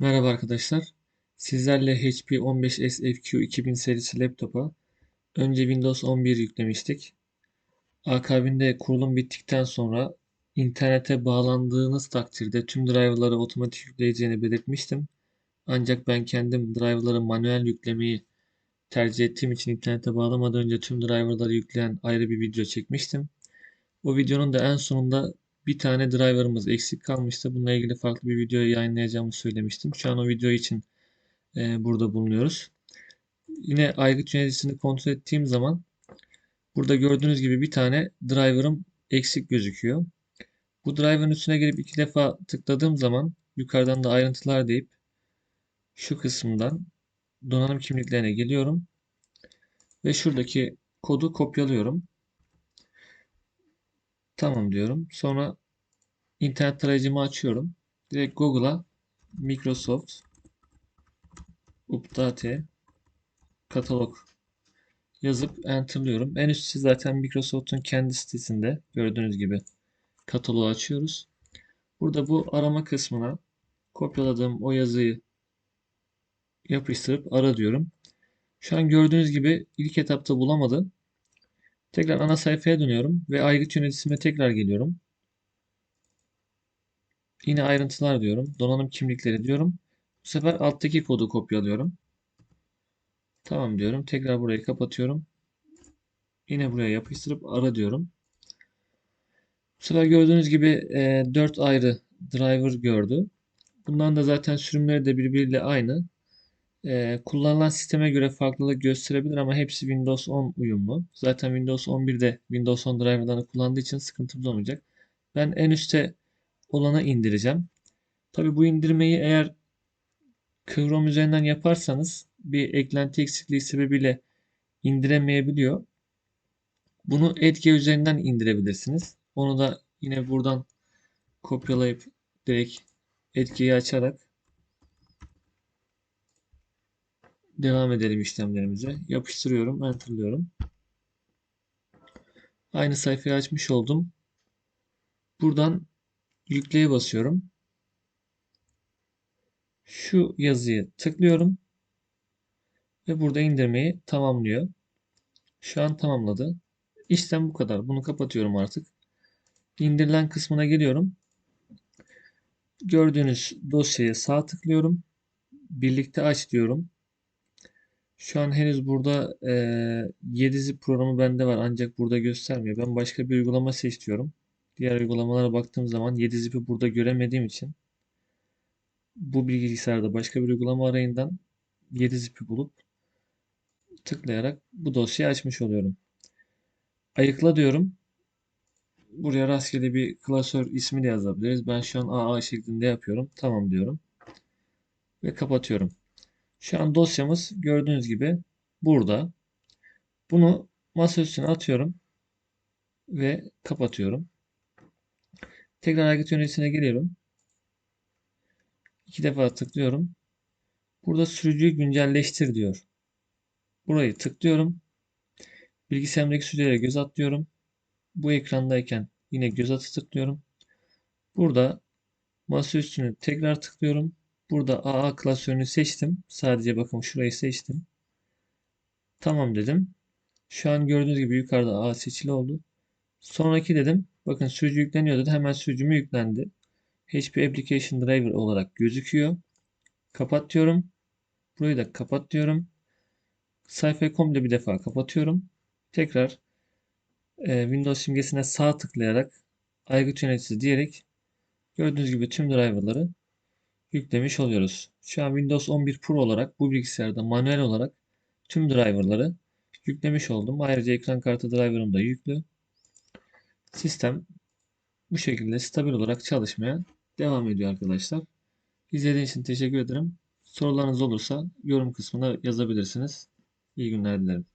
Merhaba arkadaşlar. Sizlerle HP 15S FQ 2000 serisi laptopa önce Windows 11 yüklemiştik. Akabinde kurulum bittikten sonra internete bağlandığınız takdirde tüm driverları otomatik yükleyeceğini belirtmiştim. Ancak ben kendim driverları manuel yüklemeyi tercih ettiğim için internete bağlamadan önce tüm driverları yükleyen ayrı bir video çekmiştim. O videonun da en sonunda bir tane driver'ımız eksik kalmıştı. Bununla ilgili farklı bir video yayınlayacağımı söylemiştim. Şu an o video için e, burada bulunuyoruz. Yine aygıt yöneticisini kontrol ettiğim zaman burada gördüğünüz gibi bir tane driver'ım eksik gözüküyor. Bu driver'ın üstüne gelip iki defa tıkladığım zaman yukarıdan da ayrıntılar deyip şu kısımdan donanım kimliklerine geliyorum ve şuradaki kodu kopyalıyorum. Tamam diyorum. Sonra internet tarayıcımı açıyorum. Direkt Google'a Microsoft Update katalog yazıp enterlıyorum. En üstte zaten Microsoft'un kendi sitesinde gördüğünüz gibi kataloğu açıyoruz. Burada bu arama kısmına kopyaladığım o yazıyı yapıştırıp ara diyorum. Şu an gördüğünüz gibi ilk etapta bulamadı. Tekrar ana sayfaya dönüyorum ve aygıt yöneticisine tekrar geliyorum. Yine ayrıntılar diyorum. Donanım kimlikleri diyorum. Bu sefer alttaki kodu kopyalıyorum. Tamam diyorum. Tekrar burayı kapatıyorum. Yine buraya yapıştırıp ara diyorum. Bu sefer gördüğünüz gibi e, 4 ayrı driver gördü. Bundan da zaten sürümleri de birbiriyle aynı. Ee, kullanılan sisteme göre farklılık gösterebilir ama hepsi Windows 10 uyumlu. Zaten Windows 11'de Windows 10 driver'larını kullandığı için sıkıntımız olmayacak. Ben en üstte olanı indireceğim. Tabi bu indirmeyi eğer Chrome üzerinden yaparsanız bir eklenti eksikliği sebebiyle indiremeyebiliyor. Bunu Edge üzerinden indirebilirsiniz. Onu da yine buradan kopyalayıp direkt Edge'yi açarak Devam edelim işlemlerimize. Yapıştırıyorum, enterlıyorum. Aynı sayfayı açmış oldum. Buradan yükleye basıyorum. Şu yazıyı tıklıyorum. Ve burada indirmeyi tamamlıyor. Şu an tamamladı. İşlem bu kadar. Bunu kapatıyorum artık. İndirilen kısmına geliyorum. Gördüğünüz dosyaya sağ tıklıyorum. Birlikte aç diyorum. Şu an henüz burada e, 7 zip programı bende var ancak burada göstermiyor. Ben başka bir uygulama seçiyorum. Diğer uygulamalara baktığım zaman 7 zip'i burada göremediğim için bu bilgisayarda başka bir uygulama arayından 7 zip'i bulup tıklayarak bu dosyayı açmış oluyorum. Ayıkla diyorum. Buraya rastgele bir klasör ismi de yazabiliriz. Ben şu an AA şeklinde yapıyorum. Tamam diyorum. Ve kapatıyorum. Şu an dosyamız gördüğünüz gibi burada. Bunu masa üstüne atıyorum ve kapatıyorum. Tekrar hareket yöneticisine geliyorum. İki defa tıklıyorum. Burada sürücüyü güncelleştir diyor. Burayı tıklıyorum. Bilgisayarımdaki sürücülere göz atlıyorum. Bu ekrandayken yine göz atı tıklıyorum. Burada masa üstünü tekrar tıklıyorum. Burada AA klasörünü seçtim. Sadece bakın şurayı seçtim. Tamam dedim. Şu an gördüğünüz gibi yukarıda A seçili oldu. Sonraki dedim. Bakın sürücü yükleniyor dedi. Hemen sürücümü yüklendi. HP Application Driver olarak gözüküyor. Kapat diyorum. Burayı da kapat diyorum. Sayfayı komple bir defa kapatıyorum. Tekrar e, Windows simgesine sağ tıklayarak aygıt yöneticisi diyerek gördüğünüz gibi tüm driverları yüklemiş oluyoruz. Şu an Windows 11 Pro olarak bu bilgisayarda manuel olarak tüm driverları yüklemiş oldum. Ayrıca ekran kartı driver'ım da yüklü. Sistem bu şekilde stabil olarak çalışmaya devam ediyor arkadaşlar. İzlediğiniz için teşekkür ederim. Sorularınız olursa yorum kısmına yazabilirsiniz. İyi günler dilerim.